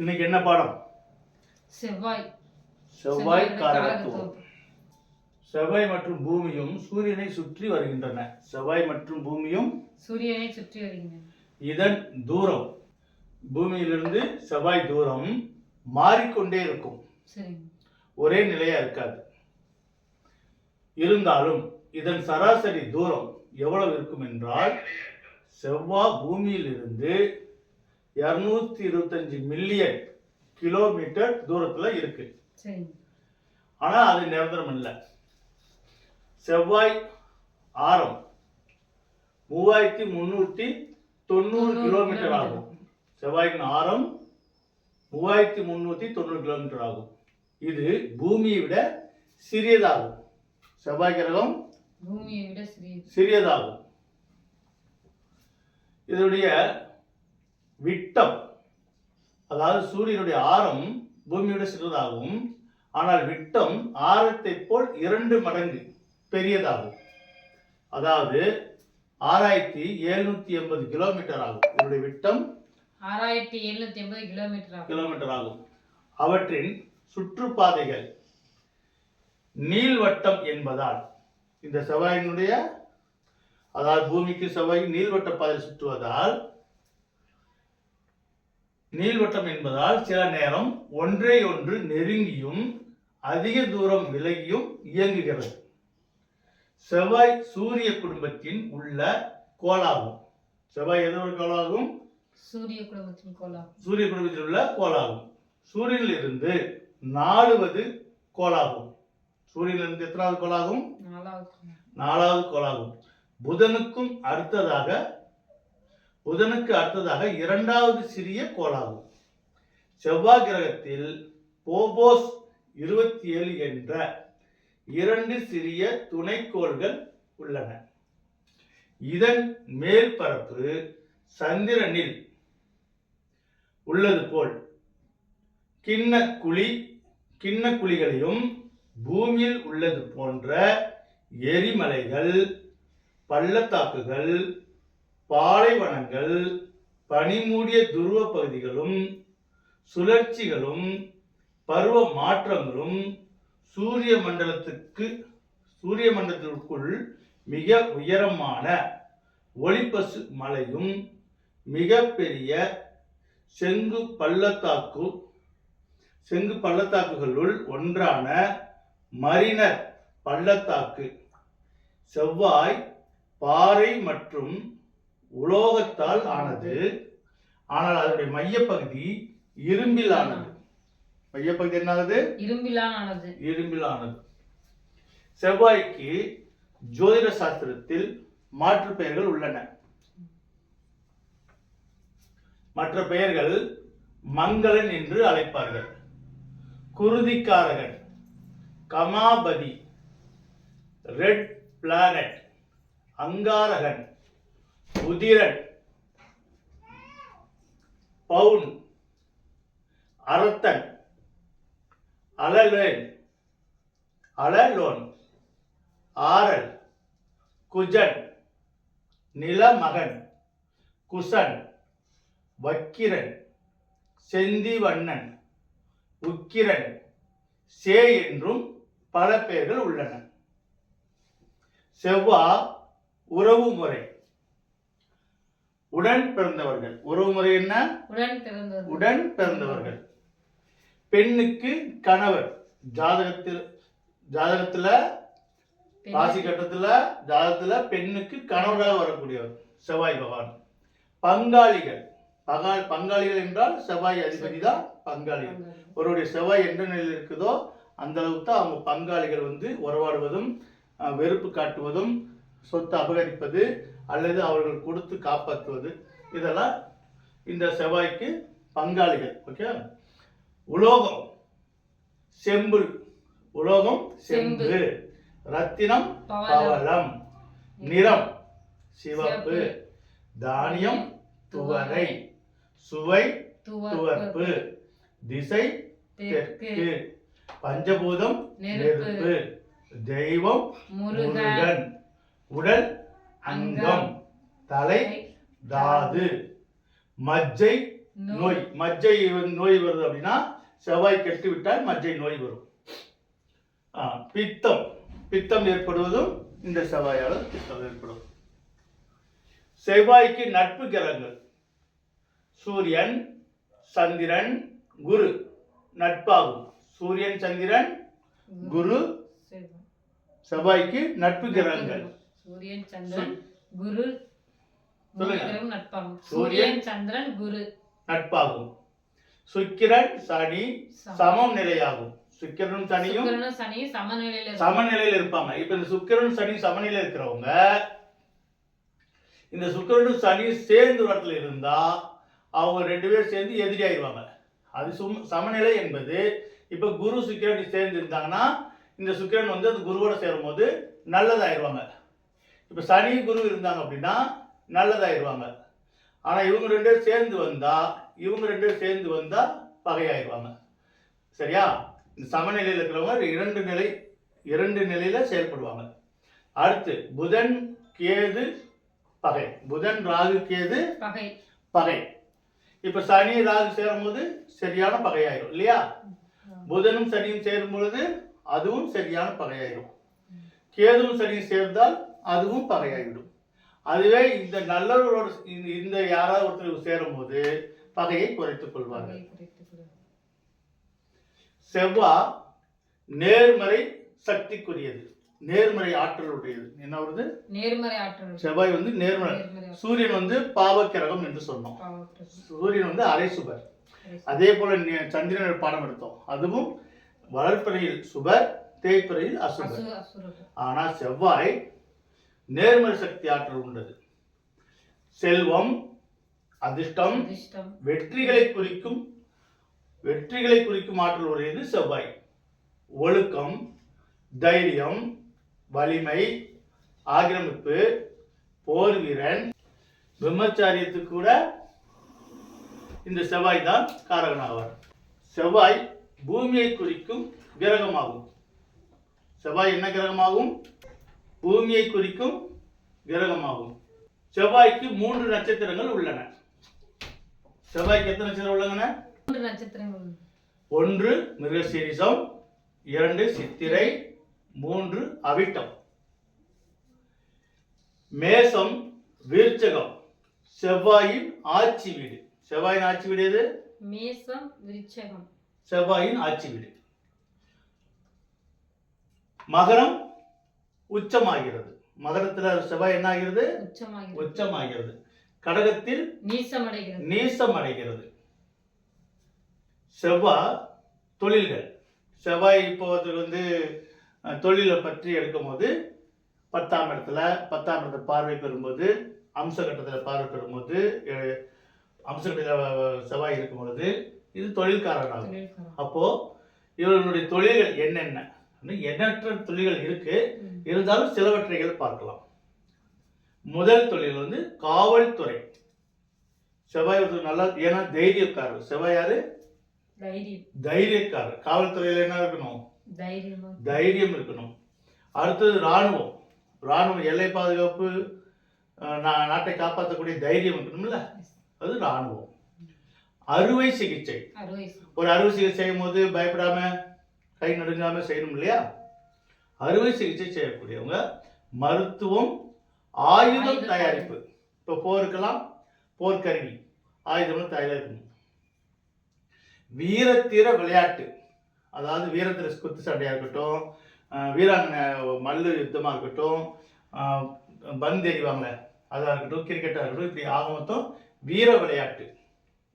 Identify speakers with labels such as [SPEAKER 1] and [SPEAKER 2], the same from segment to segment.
[SPEAKER 1] இன்னைக்கு என்ன பாடம்?
[SPEAKER 2] செவ்வாய்.
[SPEAKER 1] செவ்வாய் காரகத்துவம் செவ்வாய் மற்றும் பூமியும் சூரியனை சுற்றி வருகின்றன. செவ்வாய் மற்றும் பூமியும்
[SPEAKER 2] சூரியனை சுற்றி வருகின்றன.
[SPEAKER 1] இதன் தூரம். பூமியிலிருந்து செவ்வாய் தூரம் மாறிக்கொண்டே இருக்கும். ஒரே நிலையா இருக்காது. இருந்தாலும் இதன் சராசரி தூரம் எவ்வளவு இருக்கும் என்றால் செவ்வாய் பூமியிலிருந்து இருநூத்தி இருபத்தஞ்சு மில்லியன் கிலோமீட்டர் தூரத்துல இருக்கு.
[SPEAKER 2] சரிங்க
[SPEAKER 1] ஆனா அது நிரந்தரம் இல்லை. செவ்வாய் ஆரம் மூவாயிரத்தி முன்னூத்தி தொண்ணூறு கிலோமீட்டர். ஆகும். செவ்வாயின் ஆரம் மூவாயிரத்தி முன்னூத்தி தொண்ணூறு கிலோமீட்டர் ஆகும். இது பூமியை விட சிறியதாகும். செவ்வாய் கிரகம்
[SPEAKER 2] பூமியை விட சிறியது.
[SPEAKER 1] சிறியதாகும். இதனுடைய விட்டம். அதாவது சூரியனுடைய ஆரம் பூமியோட சிறியதாகும் ஆனால் விட்டம் ஆரத்தை போல் இரண்டு மடங்கு பெரியதாகும். அதாவது ஆறாயிரத்தி எழுநூத்தி எண்பது கிலோமீட்டர் ஆகும். இதனுடைய விட்டம்
[SPEAKER 2] ஆறாயிரத்தி எழுநூத்தி எண்பது கிலோமீட்டர்
[SPEAKER 1] கிலோமீட்டர் ஆகும். அவற்றின் சுற்றுப்பாதைகள் நீள்வட்டம் என்பதால் இந்த செவ்வாயினுடைய அதாவது பூமிக்கு செவ்வாய் நீள்வட்ட பாதையில் சுற்றுவதால் நீள்வட்டம் என்பதால் சில நேரம் ஒன்றை ஒன்று நெருங்கியும் அதிக தூரம் விலகியும் இயங்குகிறது. செவ்வாய் சூரிய குடும்பத்தின் உள்ள கோளாகும். செவ்வாய் எது ஒரு கோளாகும்.
[SPEAKER 2] சூரிய குடும்பத்தின் கோளாகும்.
[SPEAKER 1] சூரிய குடும்பத்தில் உள்ள கோளாகும். சூரியனில் இருந்து நாலுவது கோளாகும். சூரியனிலிருந்து எத்தனாவது கோளாகும்.
[SPEAKER 2] நாலாவது கோளாகும்.
[SPEAKER 1] புதனுக்கும் அடுத்ததாக புதனுக்கு அடுத்ததாக இரண்டாவது சிறிய கோளாகும் செவ்வாய் கிரகத்தில் போபோஸ் இருபத்தி ஏழு என்ற இரண்டு சிறிய துணைக்கோள்கள் உள்ளன. இதன் மேற்பரப்பு சந்திரனில் உள்ளது போல். கிண்ண குழி கிண்ண குழிகளையும் பூமியில் உள்ளது போன்ற எரிமலைகள் பள்ளத்தாக்குகள் பாலைவனங்கள் பனிமூடிய துருவ பகுதிகளும் சுழற்சிகளும் பருவ மாற்றங்களும் சூரிய மண்டலத்துக்கு சூரிய மண்டலத்திற்குள் மிக உயரமான ஒளிப்பசு மலையும் மிகப்பெரிய செங்கு பள்ளத்தாக்கு செங்கு பள்ளத்தாக்குகளுள் ஒன்றான மரினர் பள்ளத்தாக்கு. செவ்வாய் பாறை மற்றும் உலோகத்தால் ஆனது ஆனால் அதனுடைய மையப்பகுதி இரும்பில் ஆனது மையப்பகுதி என்னானது?
[SPEAKER 2] இரும்பிலான ஆனது
[SPEAKER 1] இரும்பில் ஆனது செவ்வாய்க்கு ஜோதிட சாஸ்திரத்தில் மாற்று பெயர்கள் உள்ளன. மற்ற பெயர்கள் மங்களன் என்று அழைப்பார்கள். குருதிக்காரகன் கமாபதி ரெட் பிளானட் அங்காரகன் உதிரன் பவுன். அரத்தன். அலலேன். அலலோன். ஆரல். குஜன். நிலமகன். குசன். வக்கிரன். செந்திவண்ணன். உக்கிரன். சே என்றும் பல பெயர்கள் உள்ளன. செவ்வா உறவு முறை உடன் பிறந்தவர்கள். உறவு முறை என்ன?
[SPEAKER 2] உடன்
[SPEAKER 1] பிறந்தவர்கள். பெண்ணுக்கு கணவர். ஜாதகத்தில் ஜாதகத்துல ராசி கட்டத்துல ஜாதகத்துல பெண்ணுக்கு கணவராக வரக்கூடியவர் செவ்வாய் பகவான். பங்காளிகள். பகா பங்காளிகள் என்றால் செவ்வாய் அதிபதி தான் பங்காளிகள். ஒருவருடைய செவ்வாய் எந்த நிலையில் இருக்குதோ அந்த அளவுக்கு தான் அவங்க பங்காளிகள் வந்து உறவாடுவதும் வெறுப்பு காட்டுவதும் சொத்து அபகரிப்பது அல்லது அவர்கள் கொடுத்து காப்பாற்றுவது. இதெல்லாம் இந்த செவ்வாய்க்கு பங்காளிகள் ஓகே உலோகம் செம்பு. உலோகம் செம்பு. ரத்தினம்
[SPEAKER 2] பவளம்.
[SPEAKER 1] நிறம் சிவப்பு. தானியம் துவரை. சுவை
[SPEAKER 2] துவர்ப்பு
[SPEAKER 1] திசை
[SPEAKER 2] தெற்கு.
[SPEAKER 1] பஞ்சபூதம்
[SPEAKER 2] நெருப்பு.
[SPEAKER 1] தெய்வம்
[SPEAKER 2] முருகன்.
[SPEAKER 1] உடல் அங்கம் தலை தாது. மஜ்ஜை
[SPEAKER 2] நோய்.
[SPEAKER 1] மஜ்ஜை நோய் வருது அப்படின்னா செவ்வாய் கெட்டு விட்டால் மஜ்ஜை நோய் வரும். பித்தம். பித்தம் ஏற்படுவதும் இந்த செவ்வாயால் பித்தம் ஏற்படும். செவ்வாய்க்கு நட்பு கிரகங்கள். சூரியன் சந்திரன் குரு. நட்பாகும். சூரியன் சந்திரன் குரு.
[SPEAKER 2] செவ்வாய்.
[SPEAKER 1] செவ்வாய்க்கு நட்பு கிரகங்கள்.
[SPEAKER 2] சூரியன் சந்திரன் குரு. கிரகம் நட்பாகும்.
[SPEAKER 1] சூரியன்,
[SPEAKER 2] சந்திரன் குரு.
[SPEAKER 1] நட்பாகும். சுக்கிரன் சனி
[SPEAKER 2] சமம்.
[SPEAKER 1] நிலையாகும். சுக்கிரனும் சனியும்
[SPEAKER 2] சுக்கிரனும் சனியும் சமநிலையில.
[SPEAKER 1] சமநிலையில் இருப்பாங்க. இப்ப இந்த சுக்கிரன் சனி சமநிலையில் இருக்கிறவங்க இந்த சுக்கிரனும் சனி சேர்ந்து இடத்துல இருந்தா அவங்க ரெண்டு பேரும் சேர்ந்து எதிரி ஆயிடுவாங்க அது சும் சமநிலை என்பது இப்ப குரு சுக்கிரன் சேர்ந்து இருந்தாங்கன்னா இந்த சுக்கிரன் வந்து அந்த குருவோட சேரும்போது நல்லதாயிருவாங்க. இப்ப சனி குரு இருந்தாங்க அப்படின்னா நல்லதாயிருவாங்க. ஆனா இவங்க ரெண்டு சேர்ந்து வந்தா இவங்க ரெண்டு சேர்ந்து வந்தா பகையாயிருவாங்க. சரியா? இந்த சமநிலையில் இருக்கிறவங்க இரண்டு நிலை இரண்டு நிலையில செயல்படுவாங்க. அடுத்து புதன் கேது பகை. புதன் ராகு கேது
[SPEAKER 2] பகை.
[SPEAKER 1] பகை. இப்ப சனி ராகு சேரும்போது சரியான பகையாயிரும் இல்லையா? புதனும் சனியும் சேரும் பொழுது அதுவும் சரியான பகையாயிரும். கேதுவும் சனியும் சேர்ந்தால் அதுவும் பகையாகிவிடும். அதுவே இந்த நல்லவர்களோட இந்த- இந்த யாராவது ஒருத்தர் சேரும்போது பகையை குறைத்துக் கொள்வார்கள். செவ்வாய் நேர்மறை சக்திக்குரியது. நேர்மறை ஆற்றல் உடையது என்ன வருது?
[SPEAKER 2] நேர்மறை ஆற்றல்.
[SPEAKER 1] செவ்வாய் வந்து நேர்மறை. சூரியன் வந்து பாவக்கிரகம் என்று சொன்னோம். சூரியன் வந்து அரை சுபர். அதே போல சந்திரன் பாடம் எடுத்தோம். அதுவும் வளர்ப்பறையில் சுபர் தேய்ப்பறையில் அசுபர்
[SPEAKER 2] அசு- அசுரர்கள்.
[SPEAKER 1] ஆனா செவ்வாய் நேர்மறை சக்தி ஆற்றல் உண்டது செல்வம் அதிர்ஷ்டம்
[SPEAKER 2] அதிர்ஷ்டம்.
[SPEAKER 1] வெற்றிகளை குறிக்கும் வெற்றிகளை குறிக்கும் ஆற்றல் உடையது செவ்வாய். ஒழுக்கம் தைரியம் வலிமை ஆக்கிரமிப்பு போர் வீரன் பிரம்மச்சாரியத்துக்கு கூட இந்த செவ்வாய் தான் காரகனாவார். செவ்வாய் பூமியை குறிக்கும் கிரகமாகும். செவ்வாய் என்ன கிரகமாகும்? பூமியை குறிக்கும் கிரகமாகும். செவ்வாய்க்கு மூன்று நட்சத்திரங்கள் உள்ளன. செவ்வாய்க்கு எத்தனை நட்சத்திரம் உள்ளன?
[SPEAKER 2] மூன்று நட்சத்திரங்கள்.
[SPEAKER 1] ஒன்று மிருகசீரிசம் இரண்டு சித்திரை மூன்று அவிட்டம். மேசம் விருச்சகம் செவ்வாயின் ஆட்சி வீடு. செவ்வாயின் ஆட்சி வீடு எது?
[SPEAKER 2] மேசம் விருச்சகம்.
[SPEAKER 1] செவ்வாயின் ஆட்சி வீடு. மகரம் உச்சமாகிறது. மகரத்துல செவ்வாய் என்ன ஆகிறது
[SPEAKER 2] உச்சமாகிறது.
[SPEAKER 1] உச்சமாகிறது. கடகத்தில்
[SPEAKER 2] நீசமடைகிறது.
[SPEAKER 1] நீசம் அடைகிறது செவ்வாய் தொழில்கள். செவ்வாய் இப்போ வந்து தொழிலை பற்றி எடுக்கும்போது பத்தாம் இடத்துல பத்தாம் இடத்துல பார்வை பெறும்போது அம்சகட்டத்தில் பார்வை பெறும்போது அஹ், அம்சகட்டத்தில் செவ்வாய் இருக்கும் பொழுது இது தொழில்காரனாகும்
[SPEAKER 2] தொழில்காரன்.
[SPEAKER 1] அப்போ இவர்களுடைய தொழில்கள் என்னென்ன? எண்ணற்ற தொழில்கள் இருக்கு. இருந்தாலும் சிலவற்றைகள் பார்க்கலாம். முதல் தொழில் வந்து காவல்துறை. செவ்வாய் ஒருத்தர் நல்லா ஏன்னா தைரியக்காரர். செவ்வாய் யாரு?
[SPEAKER 2] தைரியம்.
[SPEAKER 1] தைரியக்காரர். காவல்துறையில என்ன இருக்கணும்?
[SPEAKER 2] தைரியமா
[SPEAKER 1] இருக்கணும். அடுத்தது ராணுவம் ராணுவம் எல்லை பாதுகாப்பு நாட்டை காப்பாற்றக்கூடிய தைரியம் இருக்கணும்ல? அது ராணுவம் அறுவை சிகிச்சை.
[SPEAKER 2] அறுவை சிகிச்சை.
[SPEAKER 1] ஒரு அறுவை சிகிச்சை செய்யும் போது பயப்படாம கை நடுங்காம செய்யணும் இல்லையா? அறுவை சிகிச்சை செய்யக்கூடியவங்க மருத்துவம் ஆயுதம்
[SPEAKER 2] ஆயுத
[SPEAKER 1] தயாரிப்பு. இப்போ போருக்கெல்லாம் போர்க்கருவி ஆயுதம் தயாரிக்கணும் வீரத்தீர விளையாட்டு. அதாவது வீரத்திர குத்து சண்டையாக இருக்கட்டும் வீராங்கனை மல்லு யுத்தமாக இருக்கட்டும் பந்து எறிவாங்களே அதாக இருக்கட்டும் கிரிக்கெட்டாக இருக்கட்டும் இப்படி ஆக மொத்தம் வீர விளையாட்டு.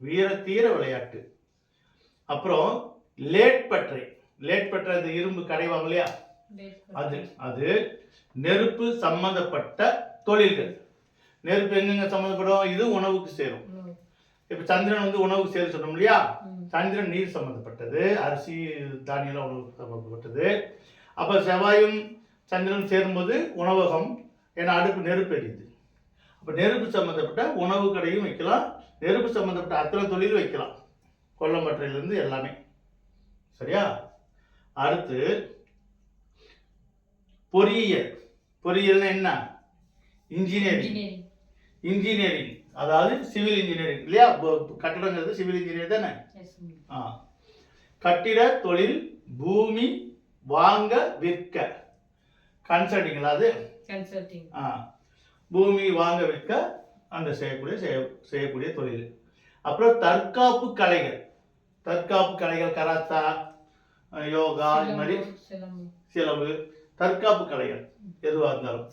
[SPEAKER 1] வீரத்தீர விளையாட்டு. அப்புறம் லேட் பற்றை லேட் பற்றை அந்த இரும்பு கடைவாங்க இல்லையா? அது அது நெருப்பு சம்பந்தப்பட்ட தொழில்கள். நெருப்பு எங்கெங்க சம்மந்தப்படும் இது உணவுக்கு சேரும். இப்போ சந்திரன் வந்து உணவுக்கு சேரும் சொன்னோம் இல்லையா. சந்திரன் நீர் சம்பந்தப்பட்டது அரிசி தானியம் உணவு சம்பந்தப்பட்டது. அப்போ செவ்வாயும் சந்திரன் சேரும்போது உணவகம் ஏன்னா அடுப்பு நெருப்பு எரியுது. அப்போ நெருப்பு சம்பந்தப்பட்ட உணவு கடையும் வைக்கலாம். நெருப்பு சம்பந்தப்பட்ட அத்தனை தொழில் வைக்கலாம். கொல்லம்பற்றையிலேருந்து எல்லாமே. சரியா? அடுத்து பொறியியல். பொறியியல்னா என்ன? இன்ஜினியரிங்
[SPEAKER 2] இன்ஜினியரிங்
[SPEAKER 1] அதாவது சிவில் இன்ஜினியரிங் இல்லையா? கட்டடங்கிறது சிவில் இன்ஜினியர் தானே? ஆ. கட்டிட தொழில் பூமி வாங்க விற்க. கன்சல்டிங்களா அது?
[SPEAKER 2] கன்சல்டிங்
[SPEAKER 1] ஆ. பூமி வாங்க விற்க அந்த செய்யக்கூடிய செய்ய செய்யக்கூடிய தொழில். அப்புறம் தற்காப்பு கலைகள். தற்காப்பு கலைகள் கராத்தா யோகா இது மாதிரி
[SPEAKER 2] சிலம்பு.
[SPEAKER 1] சிலவு தற்காப்பு கலைகள் எதுவாக இருந்தாலும்.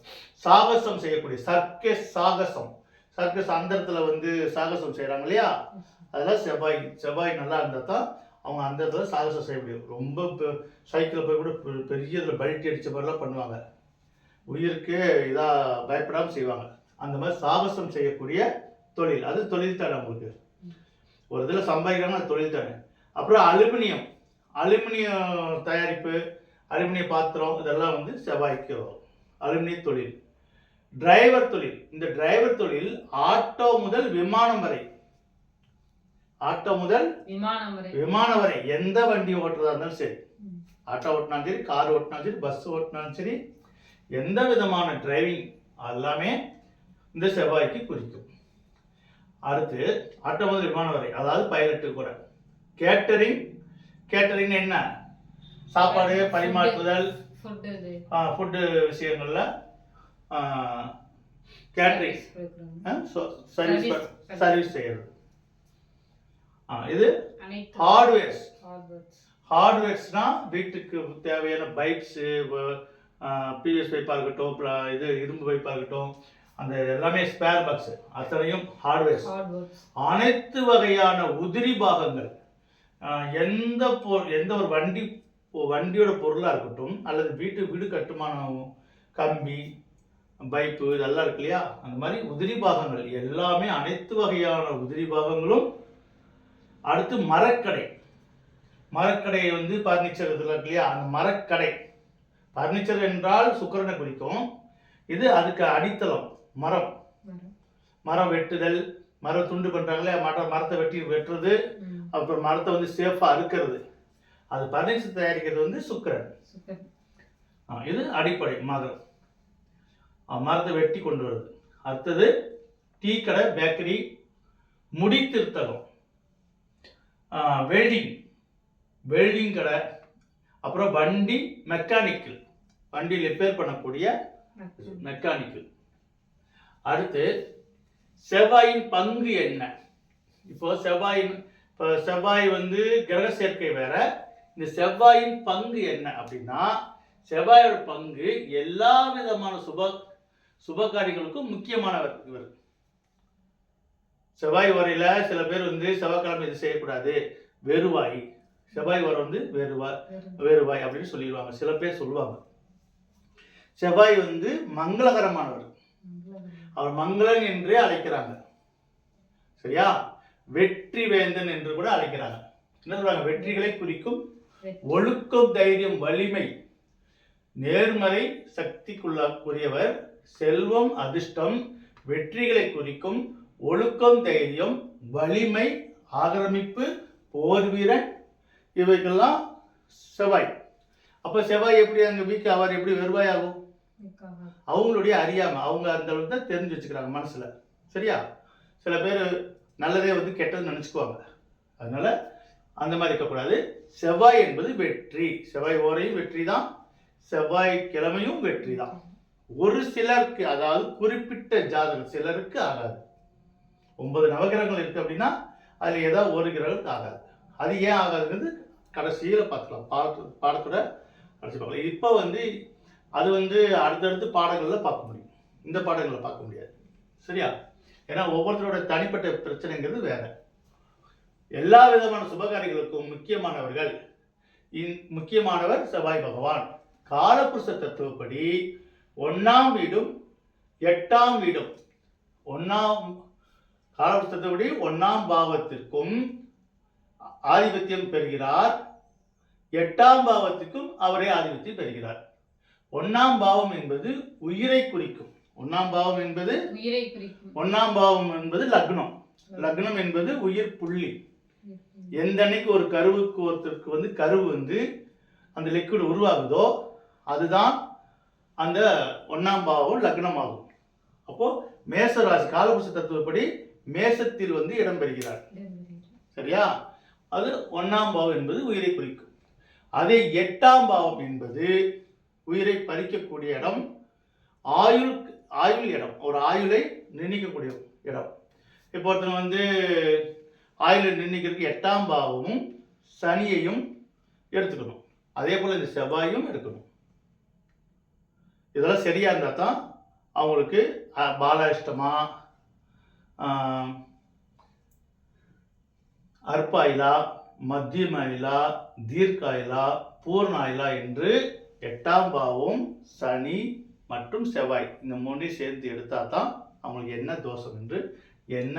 [SPEAKER 1] சாகசம் செய்யக்கூடிய சர்க்கஸ் சாகசம். சர்க்கஸ் அந்த இடத்துல வந்து சாகசம் செய்கிறாங்க இல்லையா? அதெல்லாம் செவ்வாய் செவ்வாய் நல்லா இருந்தால் தான் அவங்க அந்த இடத்துல சாகசம் செய்ய முடியும். ரொம்ப சைக்கிளில் போய் கூட பெரிய இதில் பல்ட்டி அடித்த மாதிரிலாம் பண்ணுவாங்க. உயிருக்கு இதாக பயப்படாமல் செய்வாங்க. அந்த மாதிரி சாகசம் செய்யக்கூடிய தொழில். அது தொழில் தானே உங்களுக்கு ஒரு இதில் சம்பாதிக்கிறாங்க தொழில் தானே அப்புறம் அலுமினியம். அலுமினியம் தயாரிப்பு அலுமினிய பாத்திரம் இதெல்லாம் வந்து செவ்வாய்க்கு வரும். அலுமினிய தொழில். டிரைவர் தொழில். இந்த டிரைவர் தொழில் ஆட்டோ முதல் விமானம் வரை. ஆட்டோ முதல்
[SPEAKER 2] விமானம் வரை.
[SPEAKER 1] விமானம் வரை. எந்த வண்டி ஓட்டுறதா இருந்தாலும் சரி. ஆட்டோ ஓட்டினாலும் சரி கார் ஓட்டினாலும் சரி பஸ் ஓட்டினாலும் சரி எந்த விதமான டிரைவிங் எல்லாமே இந்த செவ்வாய்க்கு குறிக்கும். அடுத்து ஆட்டோ முதல் விமானம் வரை. அதாவது பைலட்டு கூட. கேட்டரிங் கேட்டரிங் என்ன? சாப்பாடு பரிமாற்றுதல் ஃபுட்டு விஷயங்களில் கேட்டரிங். சர்வீஸ். சர்வீஸ் செய்யறது. இது ஹார்ட்வேர்ஸ்
[SPEAKER 2] ஹார்ட்வேர்ஸ்
[SPEAKER 1] ஹார்ட்வேர்ஸ்னா வீட்டுக்கு தேவையான பைப்ஸு பிவிஎஸ் பைப்பாக இருக்கட்டும் இது இரும்பு பைப்பாக இருக்கட்டும் அந்த எல்லாமே ஸ்பேர் பாக்ஸ் அத்தனையும் ஹார்ட்வேர்ஸ் அனைத்து வகையான உதிரி பாகங்கள் எந்த பொ எந்த ஒரு வண்டி வண்டியோட பொருளாக இருக்கட்டும் அல்லது வீட்டு வீடு கட்டுமானம் கம்பி பைப்பு இதெல்லாம் இருக்கு இல்லையா? அந்த மாதிரி உதிரி பாகங்கள் எல்லாமே அனைத்து வகையான உதிரி பாகங்களும். அடுத்து மரக்கடை. மரக்கடை வந்து பர்னிச்சர் இதில் இருக்கு இல்லையா? அந்த மரக்கடை. பர்னிச்சர் என்றால் சுக்கிரனை குறிக்கும். இது அதுக்கு அடித்தளம் மரம். மரம். வெட்டுதல் மரம் துண்டு பண்ணுறாங்களே மரம் மரத்தை வெட்டி வெட்டுறது. அப்புறம் மரத்தை வந்து சேஃபாக அறுக்கிறது. அது பர்னிச்சர் தயாரிக்கிறது வந்து சுக்கிரன். இது அடிப்படை மரம். ஆ, மரத்தை வெட்டி கொண்டு வருது. அடுத்தது டீ கடை பேக்கரி முடி திருத்தகம். வெல்டிங் வெல்டிங் கடை அப்புறம் வண்டி மெக்கானிக்கல் வண்டி ரிப்பேர் பண்ணக்கூடிய மெக்கானிக்கல் அடுத்து செவ்வாயின் பங்கு என்ன? இப்போ செவ்வாயின் இப்போ செவ்வாய் வந்து கிரக சேர்க்கை வேற. இந்த செவ்வாயின் பங்கு என்ன அப்படின்னா செவ்வாயோட பங்கு எல்லா விதமான சுப சுப காரியங்களுக்கும் முக்கியமானவர் இவர். செவ்வாய் வரையில சில பேர் வந்து செவ்வாய்க்கிழமை இது செய்யக்கூடாது. வெறுவாய். செவ்வாய் வரம் வந்து வெறுவாய். வேறுவாய் அப்படின்னு சொல்லிடுவாங்க. சில பேர் சொல்லுவாங்க. செவ்வாய் வந்து மங்களகரமானவர். அவர் மங்களன் என்றே அழைக்கிறாங்க. சரியா? வெற்றி வேந்தன் என்று கூட அழைக்கிறாங்க. என்ன சொல்றாங்க? வெற்றிகளை குறிக்கும் ஒழுக்கம் தைரியம் வலிமை நேர்மறை சக்திக்குள்ளாக்குரியவர் செல்வம் அதிர்ஷ்டம் வெற்றிகளை குறிக்கும் ஒழுக்கம் தைரியம் வலிமை ஆக்கிரமிப்பு போர் வீரன் இவைகள்லாம் செவ்வாய். அப்ப செவ்வாய் எப்படி அங்க வீக்கு அவர் எப்படி வெறுவாய் ஆகும்? அவங்களுடைய அறியாமை அவங்க அந்த அளவுக்கு தான் தெரிஞ்சு வச்சுக்கிறாங்க மனசுல. சரியா? சில பேர் நல்லதே வந்து கெட்டது நினச்சிக்குவாங்க. அதனால் அந்த மாதிரி இருக்கக்கூடாது. செவ்வாய் என்பது வெற்றி. செவ்வாய் ஓரையும் வெற்றி தான் செவ்வாய் கிழமையும் வெற்றி தான் ஒரு சிலருக்கு அதாவது குறிப்பிட்ட ஜாதகம் சிலருக்கு ஆகாது. ஒன்பது நவகிரகங்கள் இருக்குது அப்படின்னா அதில் ஏதாவது ஒரு கிரகத்துக்கு ஆகாது. அது ஏன் ஆகாதுங்கிறது கடைசியில் பார்த்துக்கலாம். பாடத்து பாடத்தோட கடைசி பார்க்கலாம். இப்போ வந்து அது வந்து அடுத்தடுத்து பாடங்களில் பார்க்க முடியும். இந்த பாடங்களில் பார்க்க முடியாது. சரியா? ஏன்னா ஒவ்வொருத்தரோட தனிப்பட்ட பிரச்சனைங்கிறது வேற. எல்லா விதமான சுபகாரியங்களுக்கும் முக்கியமானவர்கள் இந் முக்கியமானவர் செவ்வாய் பகவான். காலபுருஷ தத்துவப்படி ஒன்னாம் வீடும் எட்டாம் வீடும். ஒன்னாம் காலபுருஷ தத்துவப்படி ஒன்னாம் பாவத்திற்கும் ஆதிபத்தியம் பெறுகிறார். எட்டாம் பாவத்திற்கும் அவரே ஆதிபத்தியம் பெறுகிறார். ஒன்னாம் பாவம் என்பது உயிரை குறிக்கும். ஒன்னாம் பாவம் என்பது
[SPEAKER 2] உயிரை குறிக்கும்
[SPEAKER 1] ஒன்னாம் பாவம் என்பது லக்னம். லக்னம் என்பது உயிர் புள்ளி. எந்த அன்னைக்கு ஒரு கருவுக்கு ஒருத்தருக்கு வந்து கருவு வந்து அந்த லிக்விட் உருவாகுதோ அதுதான் அந்த ஒன்னாம் பாவம் லக்னம் ஆகும் அப்போ மேச ராசி காலபுருஷ தத்துவப்படி மேசத்தில் வந்து இடம்பெறுகிறார் சரியா? அது ஒண்ணாம் பாவம் என்பது உயிரை குறிக்கும். அதே எட்டாம் பாவம் என்பது உயிரை பறிக்கக்கூடிய இடம். ஆயுள் ஆயுள் இடம். ஒரு ஆயுளை நிர்ணயிக்கக்கூடிய இடம். இப்போ ஒருத்தன் வந்து ஆயுளை நிர்ணயிக்கிறதுக்கு எட்டாம் பாவமும் சனியையும் எடுத்துக்கணும். அதே போல் இந்த செவ்வாயும் எடுக்கணும். இதெல்லாம் சரியா இருந்தால் தான் அவங்களுக்கு அஹ், பாலாஷ்டமா அற்பாயிலா மத்தியமாயிலா தீர்க்காயிலா பூர்ணாயிலா என்று எட்டாம் பாவம் சனி மற்றும் செவ்வாய் இந்த மூணையும் சேர்ந்து எடுத்தால் தான் அவங்களுக்கு என்ன தோஷம் என்று என்ன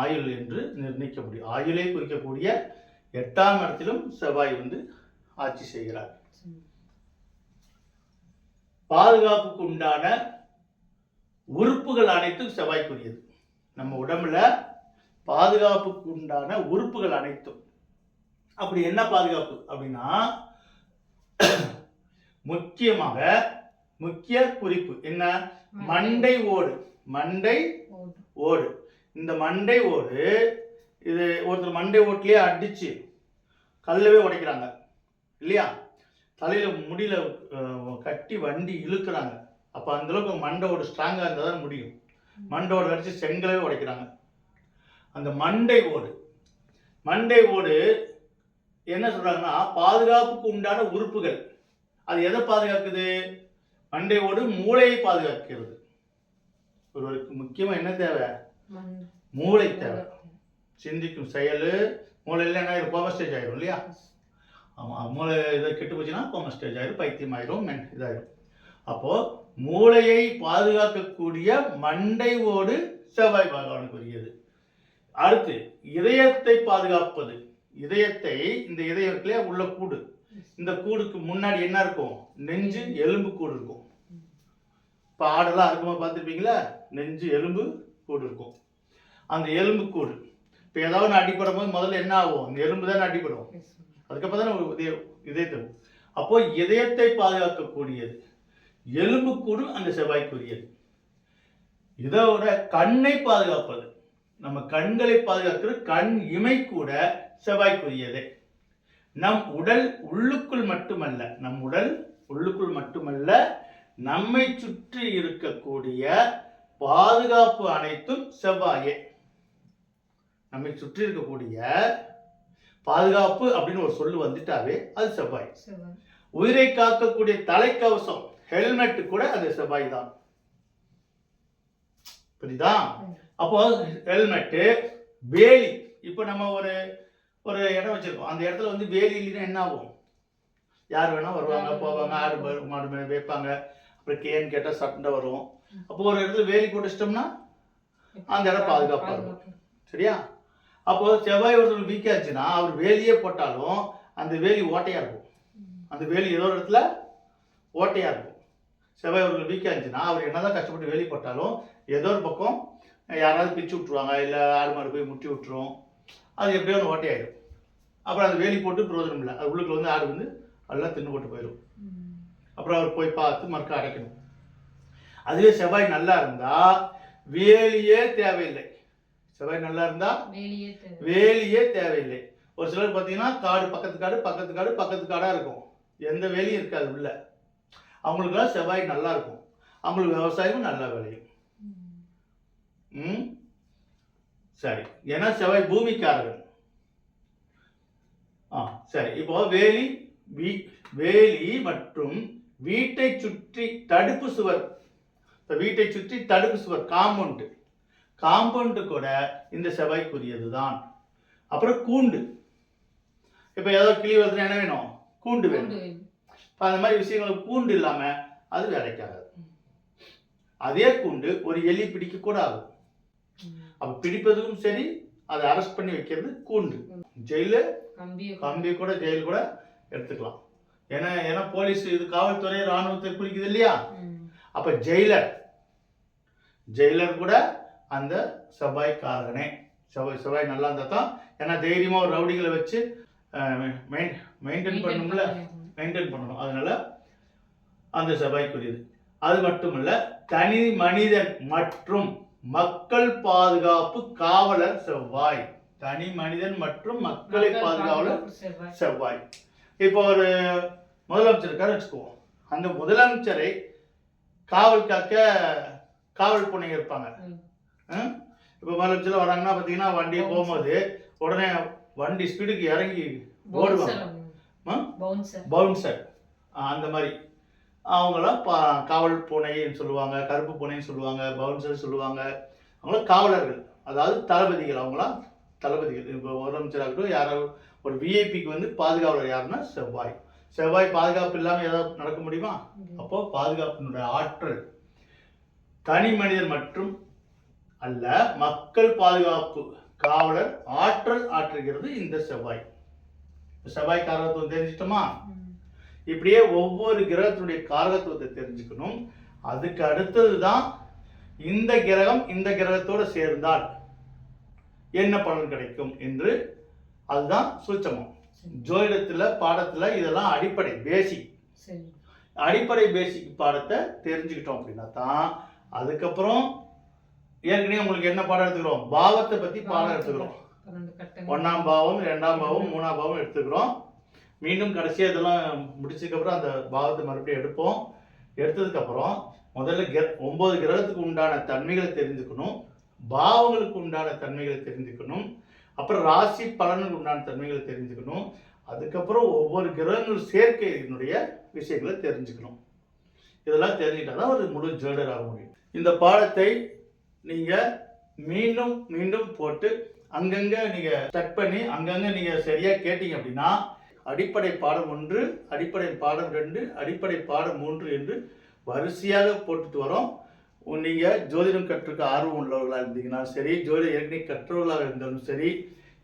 [SPEAKER 1] ஆயுள் என்று நிர்ணயிக்க முடியும். ஆயுளை குறிக்கக்கூடிய எட்டாம் இடத்திலும் செவ்வாய் வந்து ஆட்சி செய்கிறார். பாதுகாப்புக்கு உண்டான உறுப்புகள் அனைத்தும் செவ்வாய்க்குரியது. நம்ம உடம்புல பாதுகாப்புக்கு உண்டான உறுப்புகள் அனைத்தும். அப்படி என்ன பாதுகாப்பு அப்படின்னா முக்கியமாக முக்கிய குறிப்பு என்ன? மண்டை. ஓடு. மண்டை ஓடு. இந்த மண்டை ஓடு இது ஒருத்தர் மண்டை ஓட்டுலயே அடிச்சு கல்லவே உடைக்கிறாங்க. இல்லையா? தலையில முடியல கட்டி வண்டி இழுக்கிறாங்க. அப்ப அந்த அளவுக்கு மண்டை ஓடு ஸ்ட்ராங்கா இருந்தால் தான் முடியும். மண்டை ஓடு அடிச்சு செங்கலவே உடைக்கிறாங்க. அந்த மண்டை ஓடு. மண்டை ஓடு என்ன சொல்றாங்கன்னா பாதுகாப்புக்கு உண்டான உறுப்புகள். அது எதை பாதுகாக்குது? மண்டை ஓடு மூளையை பாதுகாக்கிறது. ஒருவருக்கு முக்கியமாக என்ன தேவை? மூளை தேவை. சிந்திக்கும் செயல் மூளையில் என்ன ஆயிரும் கோம ஸ்டேஜ் ஆயிரும் இல்லையா? ஆமாம் மூளை இதை கெட்டு போச்சுன்னா கோம ஸ்டேஜ் ஆயிரும் பைத்தியம் ஆயிரும் மென் இதாயிரும். அப்போது மூளையை பாதுகாக்கக்கூடிய மண்டை ஓடு செவ்வாய் பகவானுக்குரியது அடுத்து இதயத்தை பாதுகாப்பது. இதயத்தை இந்த இதயத்திலே உள்ள கூடு. இந்த கூடுக்கு முன்னாடி என்ன இருக்கும்? நெஞ்சு எலும்பு கூடு இருக்கும். இப்போ ஆடெல்லாம் இருக்குமா பார்த்துருப்பீங்களா? நெஞ்சு எலும்பு கூடு இருக்கும். அந்த எலும்பு கூடு. இப்போ ஏதாவது ஒன்று அடிப்படும் போது முதல்ல என்ன ஆகும்? அந்த எலும்பு தானே அடிப்படும் அதுக்கப்புறம் தானே ஒரு இதய இதயத்தை அப்போ இதயத்தை பாதுகாக்கக்கூடியது. எலும்புக்கூடு அந்த செவ்வாய்க்குரியது. இதோட கண்ணை பாதுகாப்பது. நம்ம கண்களை பாதுகாக்கிற கண் இமை கூட செவ்வாய்க்குரியதே. நம் உடல் உள்ளுக்குள் மட்டுமல்ல நம் உடல் உள்ளுக்குள் மட்டுமல்ல நம்மை சுற்றி இருக்கக்கூடிய பாதுகாப்பு அனைத்தும் செவ்வாயே. நம்மை சுற்றி இருக்கக்கூடிய பாதுகாப்பு அப்படின்னு ஒரு சொல்லு வந்துட்டாவே அது செவ்வாய். உயிரை காக்கக்கூடிய தலைக்கவசம் ஹெல்மெட் கூட அது செவ்வாய் தான். புரியுதா. அப்போ ஹெல்மெட்டு வேலி. இப்போ நம்ம ஒரு ஒரு இடம் வச்சிருக்கோம். அந்த இடத்துல வந்து வேலி இல்லைன்னா என்ன ஆகும்? யார் வேணா வருவாங்க போவாங்க ஆடு மாடு- மேய்ப்பாங்க அப்புறம் கேன்னு கேட்டால் சண்டை வரும். அப்போ ஒரு இடத்துல வேலி போட்டு வச்சிட்டோம்னா அந்த இடம் பாதுகாப்பா இருக்கும். சரியா? அப்போ செவ்வாய் ஒருத்தர் வீக் ஆச்சுன்னா அவர் வேலியே போட்டாலும் அந்த வேலி ஓட்டையா இருக்கும். அந்த வேலி ஏதோ ஒரு இடத்துல ஓட்டையா இருக்கும். செவ்வாய் வீக்காக இருந்துச்சுன்னா அவர் என்னதான் கஷ்டப்பட்டு வேலி போட்டாலும் ஏதோ ஒரு பக்கம் யாராவது பிச்சு விட்ருவாங்க இல்லை ஆடு மாடு போய் முட்டி விட்டுரும். அது எப்படியோ ஒன்று ஓட்டையாயிடும் அப்புறம் அந்த வேலி போட்டு பிரயோஜனம் இல்லை. அது உள்ளுக்குள்ள வந்து ஆடு வந்து எல்லாம் தின்னு போட்டு போயிடும் அப்புறம் அவர் போய் பார்த்து மறுக்க அடைக்கணும். அதுவே செவ்வாய் நல்லா இருந்தா வேலியே தேவையில்லை. செவ்வாய் நல்லா இருந்தா
[SPEAKER 2] வேலியே தேவை.
[SPEAKER 1] வேலியே தேவையில்லை. ஒரு சிலர் பார்த்தீங்கன்னா காடு பக்கத்து காடு பக்கத்து காடு பக்கத்து காடா இருக்கும். எந்த வேலியும் இருக்காது உள்ள. அவங்களுக்குலாம் செவ்வாய் நல்லா இருக்கும். அவங்களுக்கு விவசாயமும் நல்லா விளையும். ம்? சரி. ஏன்னா செவ்வாய் பூமிக்காரர்கள். ஆ சரி. இப்போ வேலி வீ வேலி மற்றும் வீட்டை சுற்றி தடுப்பு சுவர். இப்போ வீட்டை சுற்றி தடுப்பு சுவர் காம்பவுண்டு காம்பவுண்டு கூட இந்த செவ்வாய்க்குரியது தான் அப்புறம் கூண்டு. இப்போ ஏதோ கிளி வருதுன்னா என்ன வேணும்? கூண்டு வேணும். இப்போ அந்த மாதிரி விஷயங்களுக்கு கூண்டு இல்லாமல் அது வேலைக்காகாது. அதே கூண்டு ஒரு எலி பிடிக்க கூட ஆகும். அப்போ பிடிப்பதும் சரி அதை அரெஸ்ட் பண்ணி வைக்கிறது கூண்டு. ஜெயிலு கம்பி கூட. ஜெயில் கூட எடுத்துக்கலாம். ஏன்னா ஏன்னா போலீஸ் இது காவல்துறை ராணுவத்தை குறிக்குது இல்லையா. அப்போ ஜெயிலர் ஜெயிலர் கூட அந்த செவ்வாய்க்காரனே செவ்வாய் செவ்வாய் நல்லா இருந்தால் தான் ஏன்னா தைரியமாக ஒரு ரவுடிகளை வச்சு மெயின்டைன் பண்ணணும்ல?
[SPEAKER 2] பண்ணணும்.
[SPEAKER 1] மெயின்டைன் பண்ணணும். அதனால அந்த செவ்வாய்க்குரியது. அது மட்டுமல்ல தனி மனிதன் மற்றும் மக்கள் பாதுகாப்பு காவலர் செவ்வாய். தனி மனிதன் மற்றும் மக்களை பாதுகாவலர்
[SPEAKER 2] செவ்வாய்.
[SPEAKER 1] இப்போ ஒரு முதலமைச்சர் இருக்காரு வச்சுக்குவோம் அந்த முதலமைச்சரை காவல் காக்க காவல் புனைங்க இருப்பாங்க. இப்போ முதலமைச்சர் வராங்கன்னா பார்த்தீங்கன்னா வண்டி போகும்போது உடனே வண்டி ஸ்பீடுக்கு இறங்கி ஓடுவாங்க.
[SPEAKER 2] பவுன்சர்
[SPEAKER 1] அந்த மாதிரி. அவங்களாம் பா காவல் பூனைன்னு சொல்லுவாங்க கருப்பு பூனைன்னு சொல்லுவாங்க பவுன்சர் சொல்லுவாங்க. அவங்களாம் காவலர்கள் அதாவது தளபதிகள் அவங்களாம் தளபதிகள். இப்போ முதலமைச்சராகட்டும் யாராவது ஒரு விஐபிக்கு வந்து பாதுகாவலர் யாருன்னா செவ்வாய். செவ்வாய் பாதுகாப்பு இல்லாமல் ஏதாவது நடக்க முடியுமா? அப்போ பாதுகாப்பினுடைய ஆற்றல் தனி மனிதன் மற்றும் அல்ல மக்கள் பாதுகாப்பு காவலர் ஆற்றல் ஆற்றுகிறது இந்த செவ்வாய். செவ்வாய் காரகத்துவம் தெரிஞ்சிட்டோமா? இப்படியே ஒவ்வொரு கிரகத்தினுடைய காரகத்துவத்தை தெரிஞ்சுக்கணும். அதுக்கு அடுத்தது தான் இந்த கிரகம் இந்த கிரகத்தோட சேர்ந்தால் என்ன பலன் கிடைக்கும் என்று அதுதான் சூட்சமம். ஜோதிடத்துல பாடத்துல இதெல்லாம் அடிப்படை பேசிக் அடிப்படை பேசிக் பாடத்தை தெரிஞ்சுக்கிட்டோம் அப்படின்னா தான் அதுக்கப்புறம் ஏற்கனவே உங்களுக்கு என்ன பாடம் எடுத்துக்கிறோம்? பாவத்தை பத்தி பாடம் எடுத்துக்கிறோம். ஒன்றாம் பாவம் ரெண்டாம் பாவம் மூணாம் பாவம் எடுத்துக்கிறோம். மீண்டும் கடைசியாக இதெல்லாம் முடிச்சதுக்கப்புறம் அந்த பாவத்தை மறுபடியும் எடுப்போம். எடுத்ததுக்கப்புறம் முதல்ல கிர ஒம்பது கிரகத்துக்கு உண்டான தன்மைகளை தெரிஞ்சுக்கணும். பாவங்களுக்கு உண்டான தன்மைகளை தெரிஞ்சுக்கணும். அப்புறம் ராசி பலனுக்கு உண்டான தன்மைகளை தெரிஞ்சுக்கணும். அதுக்கப்புறம் ஒவ்வொரு கிரகங்கள் சேர்க்கையினுடைய விஷயங்களை தெரிஞ்சுக்கணும். இதெல்லாம் தெரிஞ்சுக்கிட்டா தான் ஒரு முழு ஜேடர் ஆக முடியும். இந்த பாடத்தை நீங்கள் மீண்டும் மீண்டும் போட்டு அங்கங்கே நீங்கள் ஸ்டக் பண்ணி அங்கங்கே நீங்கள் சரியாக கேட்டீங்க அப்படின்னா அடிப்படை பாடம் ஒன்று அடிப்படை பாடம் ரெண்டு அடிப்படை பாடம் மூன்று என்று வரிசையாக போட்டுட்டு வரோம். நீங்கள் ஜோதிடம் கற்றுக்க ஆர்வம் உள்ளவர்களாக இருந்தீங்கன்னா சரி ஜோதிட ஏற்கனவே கற்றவர்களாக இருந்தாலும் சரி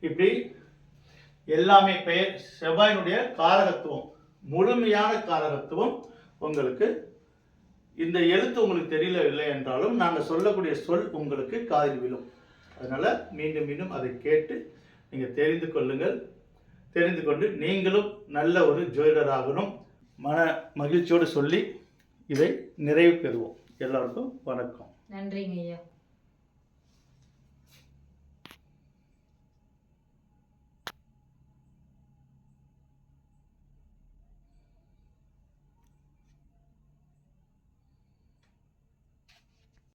[SPEAKER 1] இப்படி எல்லாமே பெயர் செவ்வாயினுடைய காரகத்துவம் முழுமையான காரகத்துவம் உங்களுக்கு இந்த எழுத்து உங்களுக்கு தெரியல இல்லை என்றாலும் நாங்கள் சொல்லக்கூடிய சொல் உங்களுக்கு காதில் விழும். அதனால் மீண்டும் மீண்டும் அதை கேட்டு நீங்கள் தெரிந்து கொள்ளுங்கள். தெரிந்து கொண்டு நீங்களும் நல்ல ஒரு ஜோதிடராகணும். மன மகிழ்ச்சியோடு சொல்லி இதை நிறைவு பெறுவோம். எல்லாருக்கும் வணக்கம்.
[SPEAKER 2] நன்றிங்க ஐயா